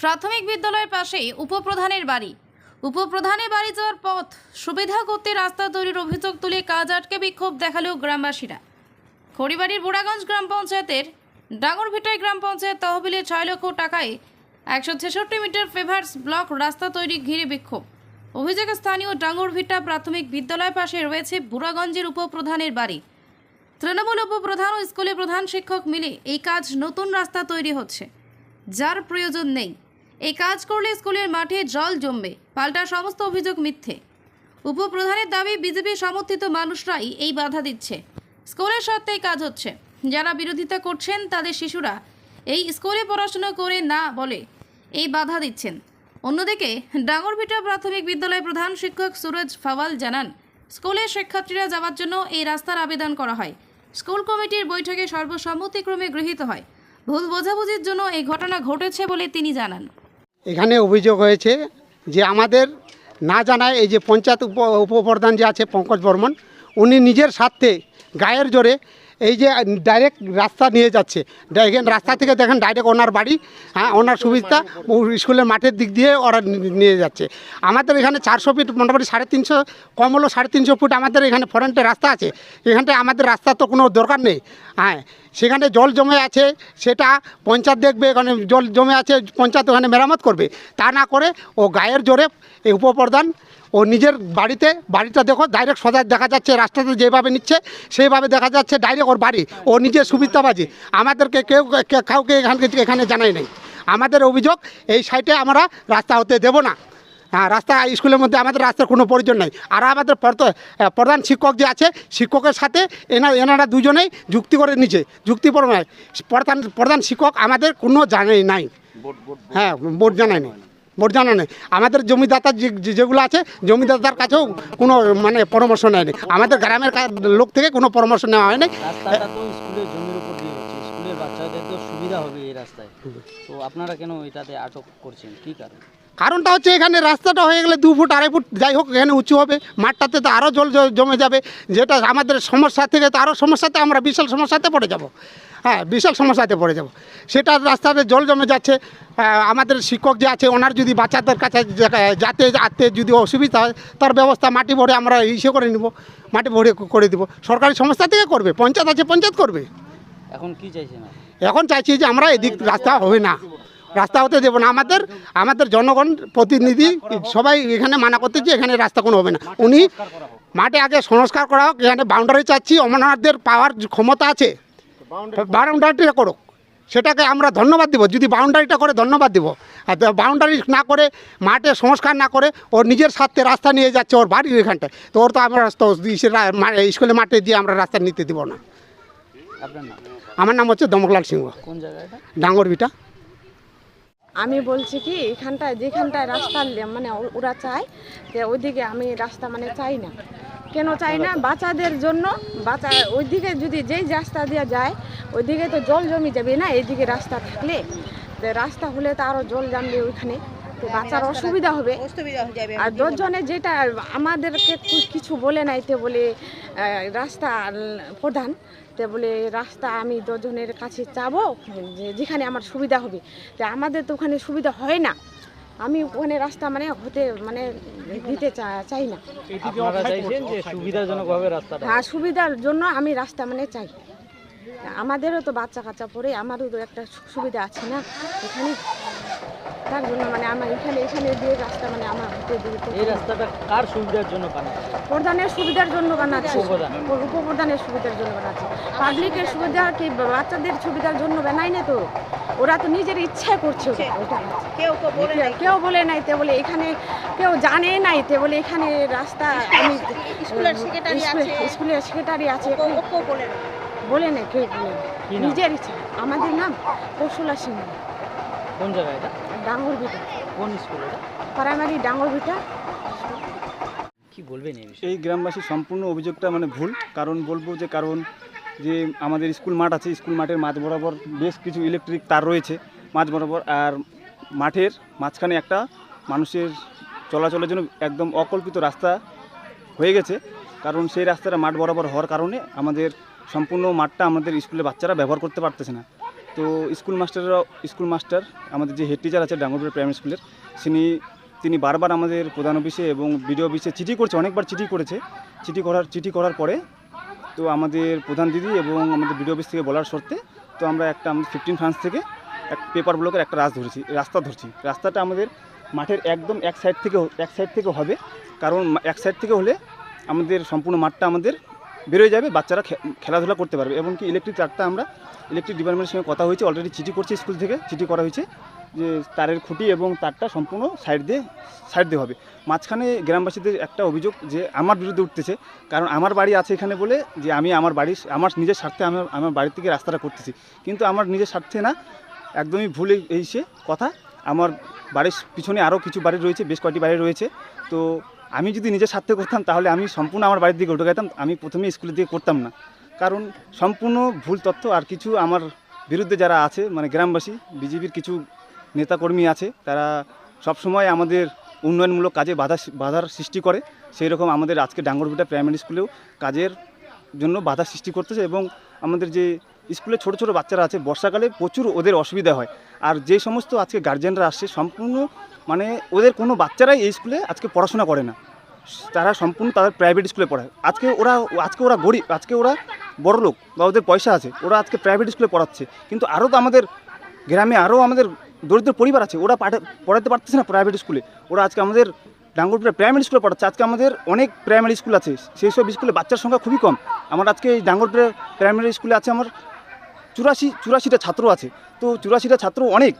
প্রাথমিক বিদ্যালয়ের পাশেই উপপ্রধানের বাড়ি। উপপ্রধানের বাড়ি যাওয়ার পথ সুবিধা করতে রাস্তা তৈরির অভিযোগ তুলে কাজ আটকে বিক্ষোভ দেখালেও গ্রামবাসীরা। খড়িবাড়ির বুড়াগঞ্জ গ্রাম পঞ্চায়েতের ডাঙ্গরভিটাই গ্রাম পঞ্চায়েত তহবিলে ছয় লক্ষ টাকায় একশো ছেষট্টি মিটার ফেভার্স ব্লক রাস্তা তৈরি ঘিরে বিক্ষোভ। অভিযোগে স্থানীয় ডাঙ্গরভিটা প্রাথমিক বিদ্যালয় পাশে রয়েছে বুড়াগঞ্জের উপপ্রধানের বাড়ি। তৃণমূল উপপ্রধান ও স্কুলের প্রধান শিক্ষক মিলে এই কাজ নতুন রাস্তা তৈরি হচ্ছে। যার প্রয়োজন নেই। এই কাজ করলে স্কুলের মাঠে জল জমবে, পাল্টা সমস্ত অভিযোগ মিথ্যে। উপপ্রধানের দাবি, বিজেপি সমর্থিত মানুষরাই এই বাধা দিচ্ছে। স্কুলের সত্ত্বেই কাজ হচ্ছে। যারা বিরোধিতা করছেন, তাদের শিশুরা এই স্কুলে পড়াশোনা করে না বলে এই বাধা দিচ্ছেন। অন্যদিকে ডাঙ্গরভিটা প্রাথমিক বিদ্যালয়ের প্রধান শিক্ষক সুরজ ফাওয়াল জানান স্কুলের শিক্ষার্থীরা যাওয়ার জন্য এই রাস্তার আবেদন করা হয়। স্কুল কমিটির বৈঠকে সর্বসম্মতিক্রমে গৃহীত হয়। ভুল বোঝাবুঝির জন্য এই ঘটনা ঘটেছে বলে তিনি জানান। এখানে অভিযোগ হয়েছে যে আমাদের না জানায় এই যে পঞ্চায়েত উপ উপপ্রধান যে আছে পঙ্কজ বর্মন, উনি নিজের স্বার্থে গায়ের জোরে এই যে ডাইরেক্ট রাস্তা নিয়ে যাচ্ছে। এখানে রাস্তা থেকে দেখেন ডাইরেক্ট ওনার বাড়ি হ্যাঁ ওনার সুবিধা স্কুলের মাঠের দিক দিয়ে ওরা নিয়ে যাচ্ছে। আমাদের এখানে চারশো ফিট, মোটামুটি সাড়ে তিনশো, কম হলো সাড়ে তিনশো ফুট আমাদের এখানে ফ্রন্টে রাস্তা আছে। এখানটায় আমাদের রাস্তার তো কোনো দরকার নেই। হ্যাঁ সেখানে জল জমে আছে, সেটা পঞ্চায়েত দেখবে, এখানে জল জমে আছে, পঞ্চায়েত ওখানে মেরামত করবে। তা না করে ও গায়ের জোরে এই উপপ্রধান, ও নিজের বাড়িতে, বাড়িটা দেখো ডাইরেক্ট সোজা দেখা যাচ্ছে, রাস্তাতে যেভাবে নিচ্ছে, সেইভাবে দেখা যাচ্ছে ডাইরেক্ট ওর বাড়ি, ও নিজের সুবিধাবাজি। আমাদেরকে কেউ কাউকে এখান এখানে জানাই নেই। আমাদের অভিযোগ, এই সাইডে আমরা রাস্তা হতে দেব না। হ্যাঁ রাস্তা স্কুলের মধ্যে আমাদের রাস্তার কোনো প্রয়োজন নেই। আর আমাদের প্রধান শিক্ষক যে আছে শিক্ষকের সাথে এনা এনারা দুজনেই যুক্তি করে নিচ্ছে যুক্তি প্রধান প্রধান শিক্ষক আমাদের কোনো জানাই নাই। হ্যাঁ বোর্ড জানায় নেই। বোর্ড জানা নেই। আমাদের জমিদাতা যেগুলো আছে জমিদাতার কাছেও কোনো মানে পরামর্শ নেয়নি আমাদের গ্রামের লোক থেকে কোনো পরামর্শ নেওয়া হয়নি রাস্তাটা তো স্কুলের জমির উপর দিয়ে হচ্ছে স্কুলের বাচ্চাদের তো সুবিধা হবে এই রাস্তায়। তো আপনারা কেন এটাতে আটক করছেন? কি কারণ? কারণটা হচ্ছে এখানে রাস্তাটা হয়ে গেলে দু ফুট আড়াই ফুট যাই হোক এখানে উঁচু হবে। মাঠটাতে তো আরও জল জমে যাবে। যেটা আমাদের সমস্যা থেকে তো আরও সমস্যাতে আমরা বিশাল সমস্যাতে পড়ে যাব। হ্যাঁ বিশাল সমস্যাতে পড়ে যাব। সেটা রাস্তাতে জল জমে যাচ্ছে। আমাদের শিক্ষক যে আছে ওনার যদি বাচ্চাদের কাছে যাতে যাতে যদি অসুবিধা হয় তার ব্যবস্থা মাটি ভরে আমরা ইসে করে নিব মাটি ভরে করে দিব। সরকারি সংস্থা থেকে করবে পঞ্চায়েত আছে পঞ্চায়েত করবে। এখন কি আপনি? এখন চাইছি যে আমরা এদিক রাস্তা হবে না। রাস্তা হতে দেবো না। আমাদের আমাদের জনগণ প্রতিনিধি সবাই এখানে মানা করতে যে এখানে রাস্তা কোনো হবে না। উনি মাঠে আগে সংস্কার করা হোক এখানে বাউন্ডারি চাচ্ছি অমরনাথদের পাওয়ার ক্ষমতা আছে। বাউন্ডারিটা করুক। সেটাকে আমরা ধন্যবাদ দিব যদি বাউন্ডারিটা করে ধন্যবাদ দিব। আর বাউন্ডারি না করে মাঠে সংস্কার না করে ওর নিজের স্বার্থে রাস্তা নিয়ে যাচ্ছে ওর বাড়ির এখানটায় তো ওর তো আমরা স্কুলে মাঠে দিয়ে আমরা রাস্তা নিতে দিব না। আমার নাম হচ্ছে দমকলাল সিংহ। কোন ডাঙ্গর ভিটা আমি বলছি কি, এখানটায়, যেখানটায় রাস্তা মানে ওরা চায় যে ওইদিকে আমি রাস্তা মানে চাই না। কেন চাই না? বাচ্চাদের জন্য বাচ্চা, ওইদিকে যদি যেই রাস্তা দিয়ে যায়, ওইদিকে তো জল জমি যাবে না, এইদিকে রাস্তা থাকলে। রাস্তা হলে তো আরও জল জমবে ওইখানে। তো বাচ্চার অসুবিধা হবে। আর দশজনে যেটা আমাদেরকে কিছু বলে নাই তে বলে রাস্তা প্রধান তে বলে রাস্তা আমি দশজনের কাছে চাবো যে যেখানে আমার সুবিধা হবে। তো আমাদের তো ওখানে সুবিধা হয় না। আমি ওখানে রাস্তা মানে হতে মানে দিতে চা- চাই না। হ্যাঁ সুবিধার জন্য আমি রাস্তা মানে চাই। আমাদেরও তো বাচ্চা কাচ্চা পড়ে আমারও তো একটা সু- সুবিধা আছে না এখানে। তার জন্য মানে আমার এখানে এখানে দিয়ে রাস্তা মানে আমার এই রাস্তাটা কার সুবিধার জন্য বানাচ্ছে? প্রধানের সুবিধার জন্য বানাচ্ছে। উপপ্রধানের সুবিধার জন্য বানাচ্ছে। পাবলিকের সুবিধা কি বাচ্চাদের সুবিধার জন্য বানাই না তো? ওরা তো নিজের ইচ্ছায় করছে। কেউ কেউ বলে নাই। কেউ বলে নাই তে বলে এখানে কেউ জানে নাই তে বলে এখানে রাস্তা আমি স্কুলের সেক্রেটারি আছে। বলে না কেউ বলে না। কি নাম? নিজের ইচ্ছা। আমাদের নাম কৌশলা সিংহ কোন জায়গা এটা? ডাঙ্গর ভিটা। কোন স্কুল এটা? প্রাইমারি ডাঙ্গর ভিটা। কি বলবেন এই গ্রামবাসীর সম্পূর্ণ অভিযোগটা মানে ভুল। কারণ বলব যে কারণ যে আমাদের স্কুল মাঠ আছে স্কুল মাঠের মাঝ বরাবর বেশ কিছু ইলেকট্রিক তার রয়েছে। মাঝ বরাবর আর মাঠের মাঝখানে একটা মানুষের চলাচলের জন্য একদম অকল্পিত রাস্তা হয়ে গেছে। কারণ সেই রাস্তাটা মাঠ বরাবর হওয়ার কারণে আমাদের সম্পূর্ণ মাঠটা আমাদের স্কুলের বাচ্চারা ব্যবহার করতে পারতেছে না। তো স্কুল মাস্টাররা স্কুল মাস্টার, আমাদের যে হেড টিচার আছে ডাঙ্গরপুর প্রাইমারি স্কুলের তিনি তিনি বারবার আমাদের প্রধান অফিসে এবং বিডিও অফিসে চিঠি করছে, অনেকবার চিঠি করেছে। চিঠি করার চিঠি করার পরে তো আমাদের প্রধান দিদি এবং আমাদের বিডিও অফিস থেকে বলার শর্তে তো আমরা একটা আমাদের ফিফটিন ফ্রান্স থেকে এক পেপার ব্লকের একটা রাস্তা ধরেছি, রাস্তা ধরছি। রাস্তাটা আমাদের মাঠের একদম এক সাইড থেকে, এক সাইড থেকে হবে। কারণ এক সাইড থেকে হলে আমাদের সম্পূর্ণ মাঠটা আমাদের বেরোয় যাবে, বাচ্চারা খেলাধুলা করতে পারবে। এবং কি ইলেকট্রিক তারটা আমরা ইলেকট্রিক ডিপার্টমেন্টের সঙ্গে কথা হয়েছে অলরেডি চিঠি করছে স্কুল থেকে, চিঠি করা হয়েছে যে তারের খুঁটি এবং তারটা সম্পূর্ণ সাইড দিয়ে সাইড দিয়ে হবে। মাঝখানে গ্রামবাসীদের একটা অভিযোগ যে আমার বিরুদ্ধে উঠতেছে, কারণ আমার বাড়ি আছে এখানে বলে যে আমি আমার বাড়ির আমার নিজের স্বার্থে আমার আমার বাড়ি থেকে রাস্তাটা করতেছি। কিন্তু আমার নিজের স্বার্থে না, একদমই ভুল এই সে কথা, আমার বাড়ির পিছনে আরও কিছু বাড়ি রয়েছে, বেশ কয়েকটি বাড়ি রয়েছে। তো আমি যদি নিজের স্বার্থে করতাম, তাহলে আমি সম্পূর্ণ আমার বাড়ির দিকে উঠে গেতাম আমি প্রথমে স্কুলের দিকে করতাম না। কারণ সম্পূর্ণ ভুল তথ্য আর কিছু আমার বিরুদ্ধে যারা আছে মানে গ্রামবাসী, বিজেপির কিছু নেতাকর্মী আছে, তারা সবসময় আমাদের উন্নয়নমূলক কাজে বাধা বাধার সৃষ্টি করে। সেই রকম আমাদের আজকে ডাঙ্গরভিটা প্রাইমারি স্কুলেও কাজের জন্য বাধা সৃষ্টি করতেছে এবং আমাদের যে স্কুলে ছোট ছোট বাচ্চারা আছে, বর্ষাকালে প্রচুর ওদের অসুবিধা হয়। আর যে সমস্ত আজকে গার্জেনরা আসছে, সম্পূর্ণ মানে ওদের কোনো বাচ্চারাই এই স্কুলে আজকে পড়াশোনা করে না। তারা সম্পূর্ণ তাদের প্রাইভেট স্কুলে পড়ায়। আজকে ওরা আজকে ওরা গরিব, আজকে ওরা বড় লোক বা ওদের পয়সা আছে, ওরা আজকে প্রাইভেট স্কুলে পড়াচ্ছে। কিন্তু আরও তো আমাদের গ্রামে আরও আমাদের দরিদ্র পরিবার আছে, ওরা পড়াতে পারতেছে না প্রাইভেট স্কুলে ওরা আজকে আমাদের ডাঙ্গুরপুরে প্রাইমারি স্কুলে পড়াচ্ছে। আজকে আমাদের অনেক প্রাইমারি স্কুল আছে, সেই সব স্কুলে বাচ্চার সংখ্যা খুবই কম। আমার আজকে এই ডাঙ্গুরপুরে প্রাইমারি স্কুলে আছে আমার চুরাশি চুরাশিটা ছাত্র আছে। তো চুরাশিটা ছাত্র অনেক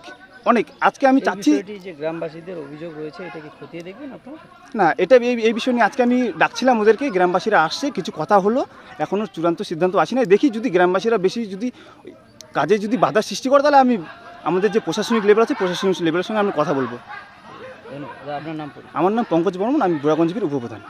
অনেক। আজকে আমি চাচ্ছি যে গ্রামবাসীদের অভিযোগ রয়েছে এটা কি খতিয়ে দেখবেন আপনারা? না এটা এই এই বিষয় নিয়ে আজকে আমি ডাকছিলাম ওদেরকে গ্রামবাসীরা আসছে কিছু কথা হলো। এখনও চূড়ান্ত সিদ্ধান্ত আসি নাই। দেখি যদি গ্রামবাসীরা বেশি যদি কাজে যদি বাধা সৃষ্টি করে তাহলে আমি আমাদের যে প্রশাসনিক লেভেল আছে প্রশাসনিক লেভেলের সঙ্গে আমি কথা বলব। আপনার নাম আমার নাম পঙ্কজ বর্মন আমি বুড়াগঞ্জের উপপ্রধান।